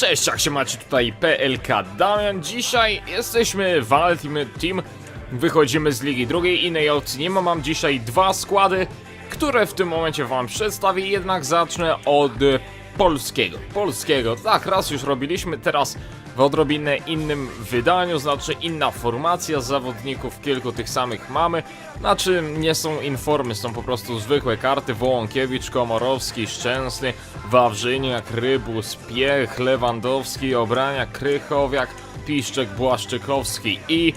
Cześć, jak się macie tutaj PLK Damian. Dzisiaj jesteśmy w Ultimate Team. Wychodzimy z Ligi Drugiej, innej opcji nie ma. Mam dzisiaj dwa składy, które w tym momencie wam przedstawię. Jednak zacznę od polskiego. Polskiego, tak, raz już robiliśmy, teraz w odrobinę innym wydaniu, znaczy inna formacja zawodników, kilku tych samych mamy. Znaczy nie są informy, są po prostu zwykłe karty. Wołąkiewicz, Komorowski, Szczęsny, Wawrzyniak, Rybus, Piech, Lewandowski, Obraniak, Krychowiak, Piszczek, Błaszczykowski i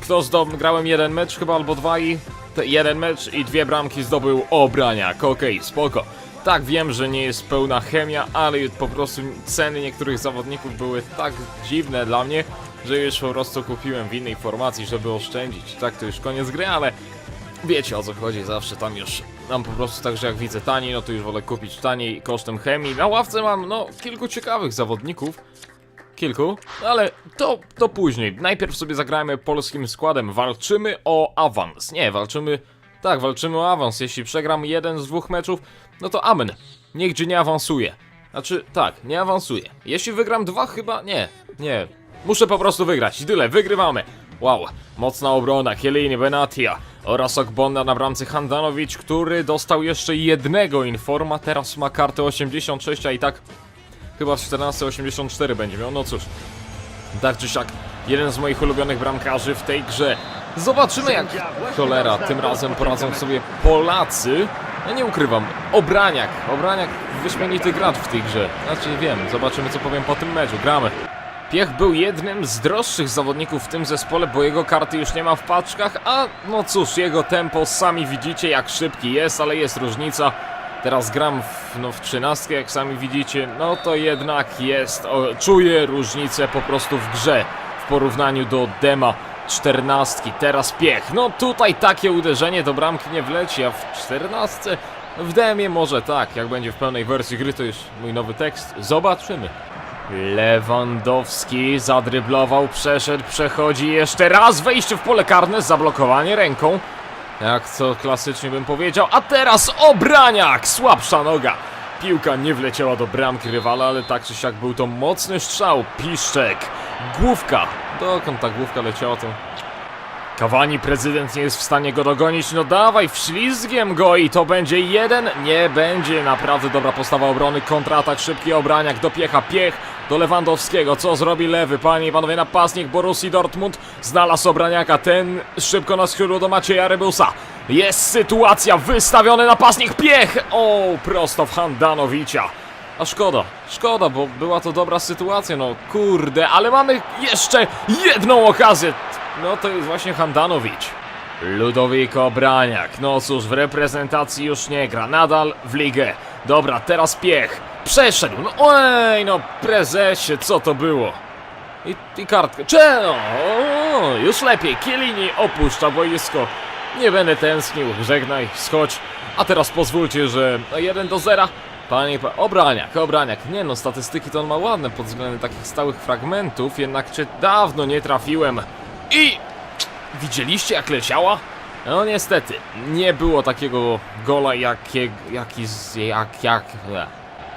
kto zdobył, grałem jeden mecz chyba albo dwa i jeden mecz i dwie bramki zdobył Obraniak, okej, spoko. Tak, wiem, że nie jest pełna chemia, ale po prostu ceny niektórych zawodników były tak dziwne dla mnie, że już po prostu kupiłem w innej formacji, żeby oszczędzić. Tak, to już koniec gry, ale wiecie o co chodzi, zawsze tam już mam po prostu tak, że jak widzę taniej, no to już wolę kupić taniej kosztem chemii. Na ławce mam, no, kilku ciekawych zawodników, Kilku, ale to, to później. Najpierw sobie zagrajmy polskim składem. Walczymy o awans. Nie, walczymy. Tak, walczymy o awans. Jeśli przegram jeden z dwóch meczów, no to amen. Nigdzie nie awansuję. Znaczy, tak, nie awansuję. Jeśli wygram dwa, chyba nie. Nie. Muszę po prostu wygrać. Tyle, wygrywamy. Wow, mocna obrona, Chiellini, Benatia oraz Okbonna na bramce Handanowicz, który dostał jeszcze jednego informa, teraz ma kartę 86, a i tak Chyba w 14.84 będzie miał, no cóż. Tak czy siak, jeden z moich ulubionych bramkarzy w tej grze. Zobaczymy jak cholera tym razem poradzą sobie Polacy. Ja nie ukrywam, Obraniak, Obraniak wyśmienity gracz w tej grze. Znaczy wiem, zobaczymy co powiem po tym meczu, gramy. Piech był jednym z droższych zawodników w tym zespole, bo jego karty już nie ma w paczkach, a no cóż, jego tempo sami widzicie jak szybki jest, ale jest różnica. Teraz gram w, no, w 13, jak sami widzicie, no to jednak jest, o, czuję różnicę po prostu w grze w porównaniu do Dema 14. Teraz piech, no tutaj takie uderzenie do bramki nie wleci, a w 14 w Demie może tak, jak będzie w pełnej wersji gry, to już mój nowy tekst, zobaczymy. Lewandowski zadryblował, przeszedł, przechodzi jeszcze raz, wejście w pole karne, zablokowanie ręką. Jak co klasycznie bym powiedział. A teraz Obraniak! Słabsza noga. Piłka nie wleciała do bramki rywala, ale tak czy siak był to mocny strzał. Piszczek. Główka. Dokąd ta główka leciała to... Kawani prezydent nie jest w stanie go dogonić. No dawaj, wślizgiem go i to będzie jeden. Nie będzie. Naprawdę dobra postawa obrony. Kontratak, szybki obraniak. Dopiecha piech do Lewandowskiego. Co zrobi lewy? Panie i panowie, napastnik Borussii Dortmund znalazł obraniaka. Ten szybko na skrzydło do Macieja Rebusa. Jest sytuacja. Wystawiony napastnik piech. O, prosto w Handanowicza. A szkoda, szkoda, bo była to dobra sytuacja, no kurde, ale mamy jeszcze jedną okazję. No to jest właśnie Handanowicz. Ludowik Obraniak, no cóż, w reprezentacji już nie gra, nadal w ligę. Dobra, teraz piech. Przeszedł, no oj, no prezesie, co to było? I, i kartkę. Czego? O, już lepiej. Kielini opuszcza boisko. Nie będę tęsknił. Żegnaj, schodź. A teraz pozwólcie, że 1 do 0. Panie, pa... Obraniak, Obraniak. Nie no, statystyki to on ma ładne pod względem takich stałych fragmentów, jednak czy dawno nie trafiłem. I... Widzieliście jak leciała? No niestety, nie było takiego gola jakiego... jaki jak... jak...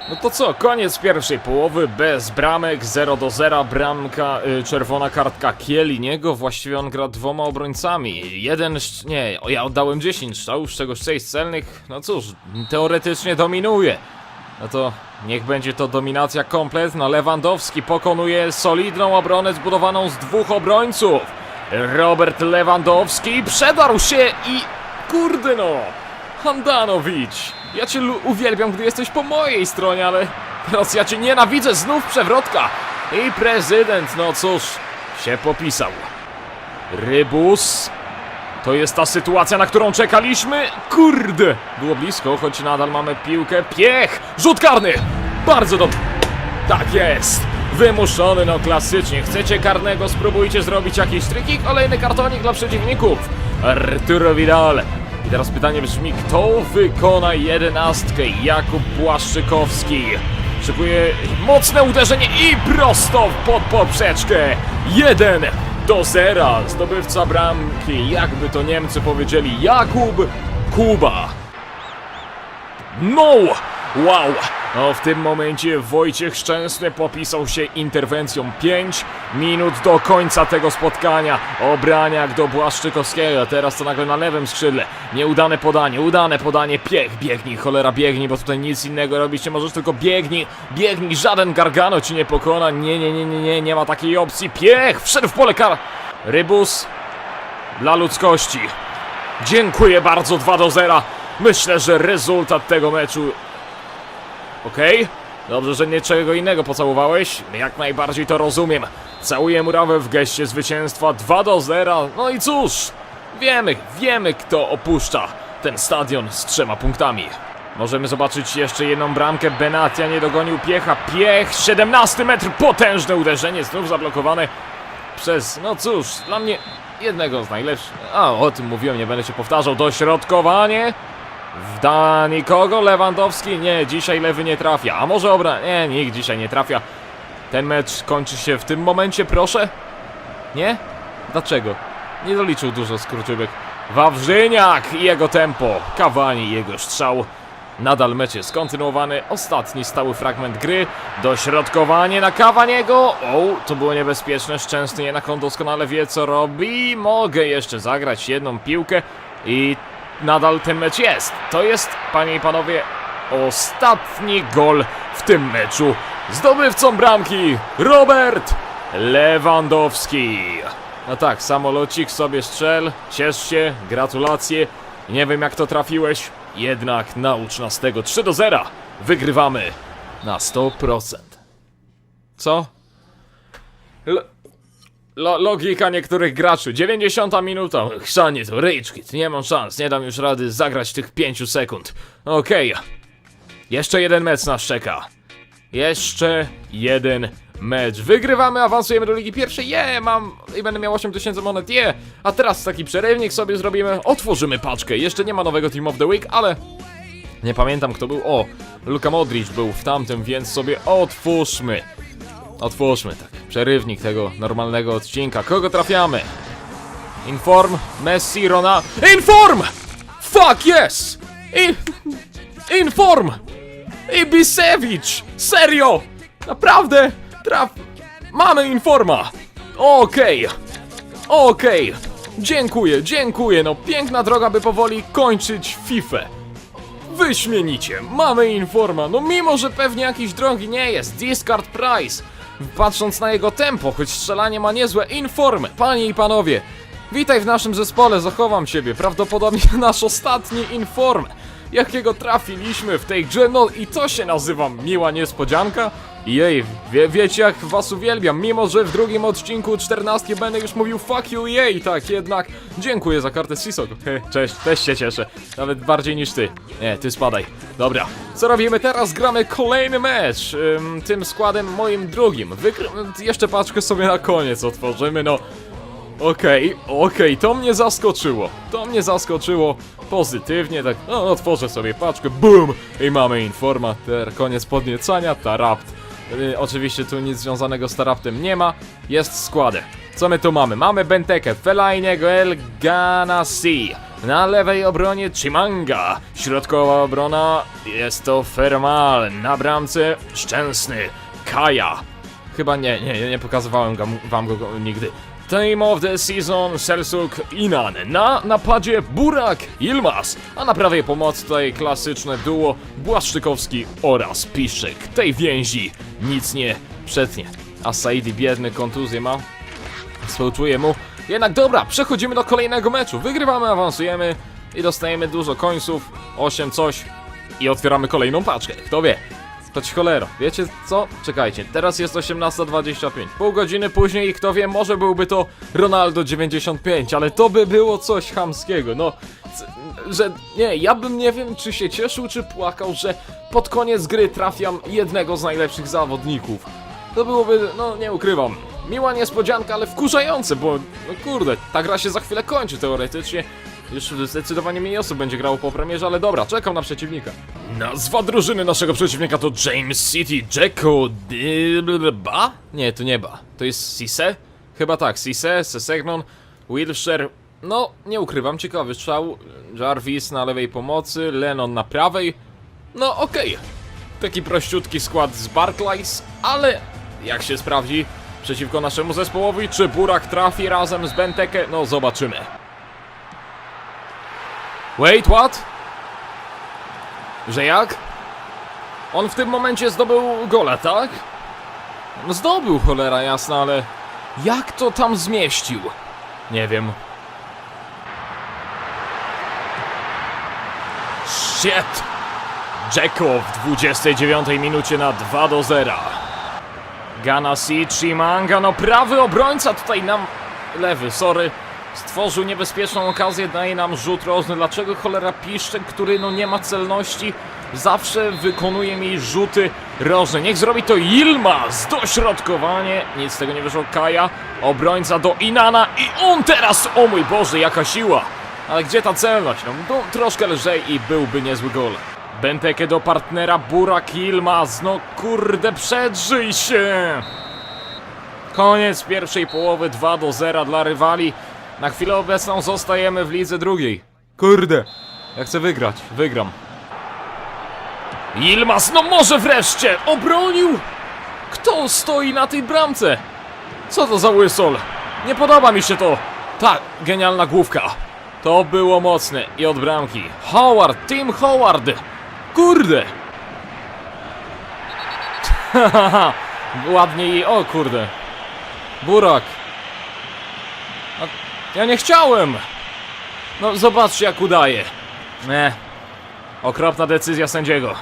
No to co, koniec pierwszej połowy, bez bramek, 0 do 0, bramka, y, czerwona kartka Kieliniego, właściwie on gra dwoma obrońcami, jeden, nie, ja oddałem 10 strzałów, z czego 6 celnych, no cóż, teoretycznie dominuje. No to niech będzie to dominacja kompletna, Lewandowski pokonuje solidną obronę zbudowaną z dwóch obrońców. Robert Lewandowski przedarł się i, kurde no, Handanowicz, ja cię uwielbiam, gdy jesteś po mojej stronie, ale teraz ja cię nienawidzę, znów przewrotka. I prezydent, no cóż, się popisał. Rybus. To jest ta sytuacja, na którą czekaliśmy. Kurde, było blisko, choć nadal mamy piłkę. Piech, rzut karny. Bardzo dobrze. Tak jest. Wymuszony, no klasycznie. Chcecie karnego, spróbujcie zrobić jakiś triki. Kolejny kartonik dla przeciwników. Arturo Vidal. I teraz pytanie brzmi, kto wykona jedenastkę? Jakub Błaszczykowski. Szykuje mocne uderzenie i prosto pod poprzeczkę. Jeden do zera. Zdobywca bramki, jakby to Niemcy powiedzieli, Jakub Kuba. No! Wow! No w tym momencie Wojciech Szczęsny popisał się interwencją 5 minut do końca tego spotkania. Obraniak do Błaszczykowskiego, teraz to nagle na lewym skrzydle. Nieudane podanie, udane podanie, piech, biegnij, cholera biegnij, bo tutaj nic innego robić nie możesz, tylko biegnij, biegnij, żaden Gargano ci nie pokona, nie, nie, nie, nie, nie, nie ma takiej opcji, piech, wszedł w pole kar... Rybus dla ludzkości. Dziękuję bardzo 2 do 0. Myślę, że rezultat tego meczu Okej? Dobrze, że niczego innego pocałowałeś. Jak najbardziej to rozumiem. Całuję murawę w geście zwycięstwa 2 do 0. No i cóż, wiemy, wiemy kto opuszcza ten stadion z trzema punktami. Możemy zobaczyć jeszcze jedną bramkę. Benatia nie dogonił Piecha. Piech, 17 metr, potężne uderzenie, znów zablokowane przez, no cóż, dla mnie jednego z najlepszych. A, o tym mówiłem, nie będę się powtarzał. Dośrodkowanie. Wda nikogo, Lewandowski? Nie, dzisiaj lewy nie trafia. A może obra... Nie, nikt dzisiaj nie trafia. Ten mecz kończy się w tym momencie, proszę? Nie? Dlaczego? Nie doliczył dużo skróciłek. Wawrzyniak i jego tempo. Kawani i jego strzał. Nadal mecz jest kontynuowany. Ostatni stały fragment gry. Dośrodkowanie na Kawaniego. O, to było niebezpieczne. Szczęsny jednak on doskonale wie co robi. Mogę jeszcze zagrać jedną piłkę i nadal ten mecz jest. To jest, panie i panowie, ostatni gol w tym meczu. Zdobywcą bramki Robert Lewandowski. No tak, samolocik sobie strzel, ciesz się, gratulacje. Nie wiem jak to trafiłeś, jednak naucz nas tego 3 do 0. Wygrywamy na 100%. Co? L Lo logika niektórych graczy. 90 minuta. Chrzanie to rage. Nie mam szans. Nie dam już rady zagrać tych 5 sekund. Okej. Jeszcze jeden mecz nas czeka. Jeszcze jeden mecz. Wygrywamy, awansujemy do Ligi Pierwszej. Je, mam i będę miał 8000 monet. Je. A teraz taki przerywnik sobie zrobimy. Otworzymy paczkę. Jeszcze nie ma nowego Team of the Week, ale nie pamiętam kto był. O, Luka Modric był w tamtym, więc sobie otwórzmy. Otwórzmy tak. Przerywnik tego normalnego odcinka. Kogo trafiamy? Inform, Messi, Rona. Inform! Fuck yes! I... Inform! Ibisewicz! Serio! Naprawdę! Traf... Mamy informa! Okej! Okej! Dziękuję, dziękuję, no piękna droga, by powoli kończyć FIFA. Wyśmienicie, mamy informa, no mimo, że pewnie jakiś drogi nie jest, discard price. Patrząc na jego tempo, choć strzelanie ma niezłe informy. Panie i panowie, witaj w naszym zespole, zachowam ciebie, prawdopodobnie nasz ostatni inform. Jakiego trafiliśmy w tej grze, no i to się nazywa miła niespodzianka. Jej, wie, wiecie jak was uwielbiam, mimo że w drugim odcinku 14 będę już mówił fuck you jej, tak jednak dziękuję za kartę Sisok. Cześć, też się cieszę, nawet bardziej niż ty. Nie, ty spadaj. Dobra, co robimy teraz? Gramy kolejny mecz, ym, tym składem moim drugim. Jeszcze paczkę sobie na koniec otworzymy, no. Okej, okej, to mnie zaskoczyło. To mnie zaskoczyło pozytywnie, tak. No, otworzę sobie paczkę, BUM! I mamy informa. Ter, koniec podniecania, tarapt. Yy, oczywiście tu nic związanego z taraptem nie ma. Jest składę. Co my tu mamy? Mamy Bentekę, Felajniego, El Ganassi. Na lewej obronie Chimanga. Środkowa obrona jest to Fermal. Na bramce Szczęsny. Kaja. Chyba nie, nie, nie pokazywałem wam go nigdy. Team of the Season Selsuk Inan. Na napadzie Burak Ilmas. A na prawej pomocy tutaj klasyczne duo Błaszczykowski oraz Piszek. Tej więzi nic nie przetnie. A Saidi biedny kontuzję ma. Współczuję mu. Jednak dobra, przechodzimy do kolejnego meczu. Wygrywamy, awansujemy i dostajemy dużo końców. 8 coś. I otwieramy kolejną paczkę. Kto wie? To ci. Wiecie co? Czekajcie, teraz jest 18.25. Pół godziny później i kto wie, może byłby to Ronaldo 95, ale to by było coś chamskiego. No, że nie, ja bym nie wiem, czy się cieszył, czy płakał, że pod koniec gry trafiam jednego z najlepszych zawodników. To byłoby, no nie ukrywam, miła niespodzianka, ale wkurzające, bo no kurde, ta gra się za chwilę kończy teoretycznie. Już zdecydowanie mniej osób będzie grało po premierze, ale dobra, czekam na przeciwnika. Nazwa drużyny naszego przeciwnika to James City Jacko Ba? Nie, to nie Ba. To jest Cisse? Chyba tak, Cisse, Sesegnon, Wilshire. No, nie ukrywam, ciekawy strzał. Jarvis na lewej pomocy, Lennon na prawej. No, okej. Taki prościutki skład z Barclays, ale jak się sprawdzi przeciwko naszemu zespołowi, czy Burak trafi razem z Benteke? No zobaczymy. Wait, what? Że jak? On w tym momencie zdobył gola, tak? Zdobył, cholera jasna, ale jak to tam zmieścił? Nie wiem. Shit! Jacko w 29 minucie na 2 do 0. Ganasi Chimanga, no prawy obrońca tutaj nam... Lewy, sorry. Stworzył niebezpieczną okazję, daje nam rzut rożny. Dlaczego cholera Piszczek, który no nie ma celności, zawsze wykonuje mi rzuty rożne. Niech zrobi to Yilmaz, dośrodkowanie. Nic z tego nie wyszło, Kaja. Obrońca do Inana i on teraz, o mój Boże, jaka siła. Ale gdzie ta celność? No, no troszkę lżej i byłby niezły gol. Benteke do partnera Burak Yilmaz, no kurde, przedrzyj się! Koniec pierwszej połowy 2 do 0 dla rywali. Na chwilę obecną zostajemy w lidze drugiej. Kurde, ja chcę wygrać, wygram. Yilmaz, no może wreszcie! Obronił! Kto stoi na tej bramce? Co to za łysol? Nie podoba mi się to. Tak, genialna główka. To było mocne i od bramki. Howard, Tim Howard. Kurde. Hahaha, ładnie i... O kurde. Burak. Ja nie chciałem. No zobaczcie jak udaje. Nie. Okropna decyzja sędziego.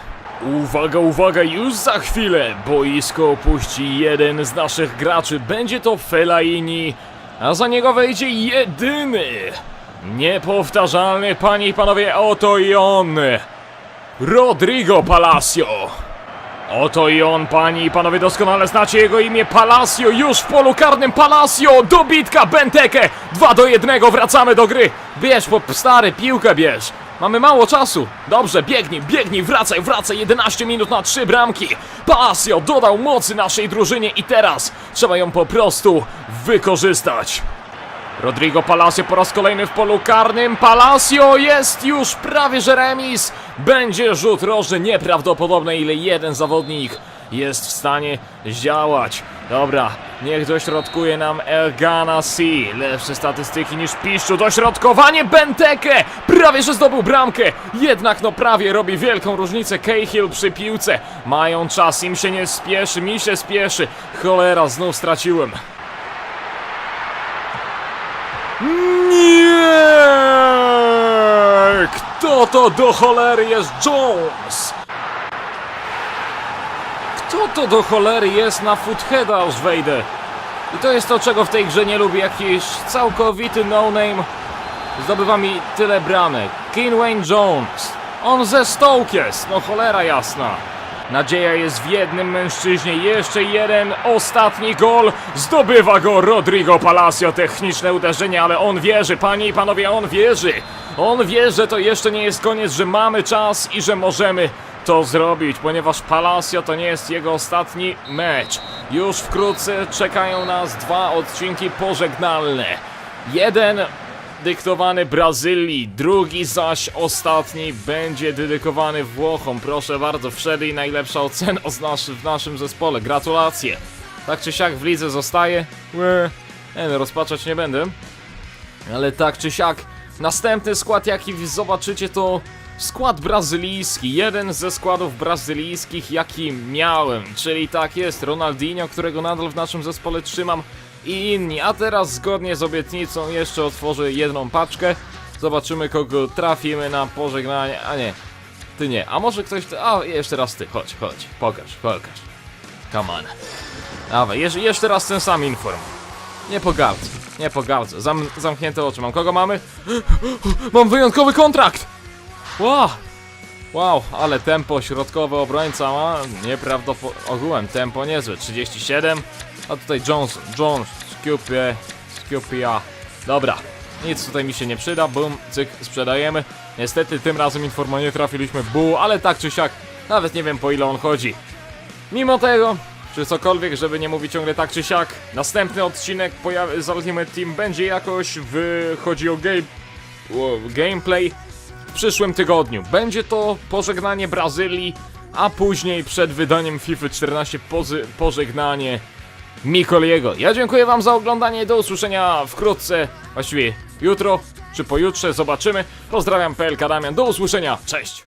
Uwaga, uwaga, już za chwilę boisko opuści jeden z naszych graczy. Będzie to Fellaini, a za niego wejdzie jedyny, niepowtarzalny, panie i panowie, oto i on, Rodrigo Palacio. Oto i on, panie i panowie, doskonale znacie jego imię Palacio, już w polu karnym Palacio, dobitka Benteke, 2 do 1, wracamy do gry. Bierz, po stary, piłkę bierz. Mamy mało czasu. Dobrze, biegnij, biegnij, wracaj, wracaj, 11 minut na 3 bramki. Palacio dodał mocy naszej drużynie i teraz trzeba ją po prostu wykorzystać. Rodrigo Palacio po raz kolejny w polu karnym. Palacio jest już prawie że remis. Będzie rzut rożny nieprawdopodobne ile jeden zawodnik jest w stanie zdziałać. Dobra, niech dośrodkuje nam El Ganassi. Lepsze statystyki niż Piszczu. Dośrodkowanie Benteke! Prawie że zdobył bramkę. Jednak no prawie robi wielką różnicę Cahill przy piłce. Mają czas, im się nie spieszy, mi się spieszy. Cholera, znów straciłem. Nie! Kto to do cholery jest Jones? Kto to do cholery jest na Footheada aż wejdę? I to jest to, czego w tej grze nie lubię. Jakiś całkowity no-name zdobywa mi tyle bramek. Wayne Jones. On ze Stoke jest. No cholera jasna. Nadzieja jest w jednym mężczyźnie. Jeszcze jeden, ostatni gol. Zdobywa go Rodrigo Palacio. Techniczne uderzenie, ale on wierzy, panie i panowie, on wierzy. On wie, że to jeszcze nie jest koniec, że mamy czas i że możemy to zrobić, ponieważ Palacio to nie jest jego ostatni mecz. Już wkrótce czekają nas dwa odcinki pożegnalne. Jeden dyktowany Brazylii, drugi zaś ostatni będzie dedykowany Włochom. Proszę bardzo, Freddy najlepsza ocena w naszym zespole. Gratulacje. Tak czy siak w lidze zostaje? Nie no, rozpaczać nie będę. Ale tak czy siak, następny skład jaki zobaczycie to skład brazylijski. Jeden ze składów brazylijskich jaki miałem. Czyli tak jest, Ronaldinho, którego nadal w naszym zespole trzymam i inni. A teraz zgodnie z obietnicą jeszcze otworzę jedną paczkę. Zobaczymy kogo trafimy na pożegnanie. A nie, ty nie. A może ktoś... A, jeszcze raz ty. Chodź, chodź. Pokaż, pokaż. Come on. Dawaj, jeszcze, jeszcze raz ten sam inform. Nie pogardzę, nie pogardzę. Zam, zamknięte oczy mam. Kogo mamy? Mam wyjątkowy kontrakt! Wow! Wow, ale tempo środkowe obrońca ma nieprawdopodobne. Ogółem tempo niezłe. 37. A tutaj Jones, Jones, Skupie, Skupia. Dobra, nic tutaj mi się nie przyda. Boom, cyk, sprzedajemy. Niestety tym razem informo nie trafiliśmy bu, ale tak czy siak, nawet nie wiem po ile on chodzi. Mimo tego, czy cokolwiek, żeby nie mówić ciągle tak czy siak, następny odcinek z Ultimate Team będzie jakoś w... chodzi o game... gameplay w przyszłym tygodniu. Będzie to pożegnanie Brazylii, a później przed wydaniem FIFA 14 pozy- pożegnanie Mikoliego. Ja dziękuję wam za oglądanie, do usłyszenia wkrótce, właściwie jutro czy pojutrze, zobaczymy. Pozdrawiam PLK Damian, do usłyszenia, cześć!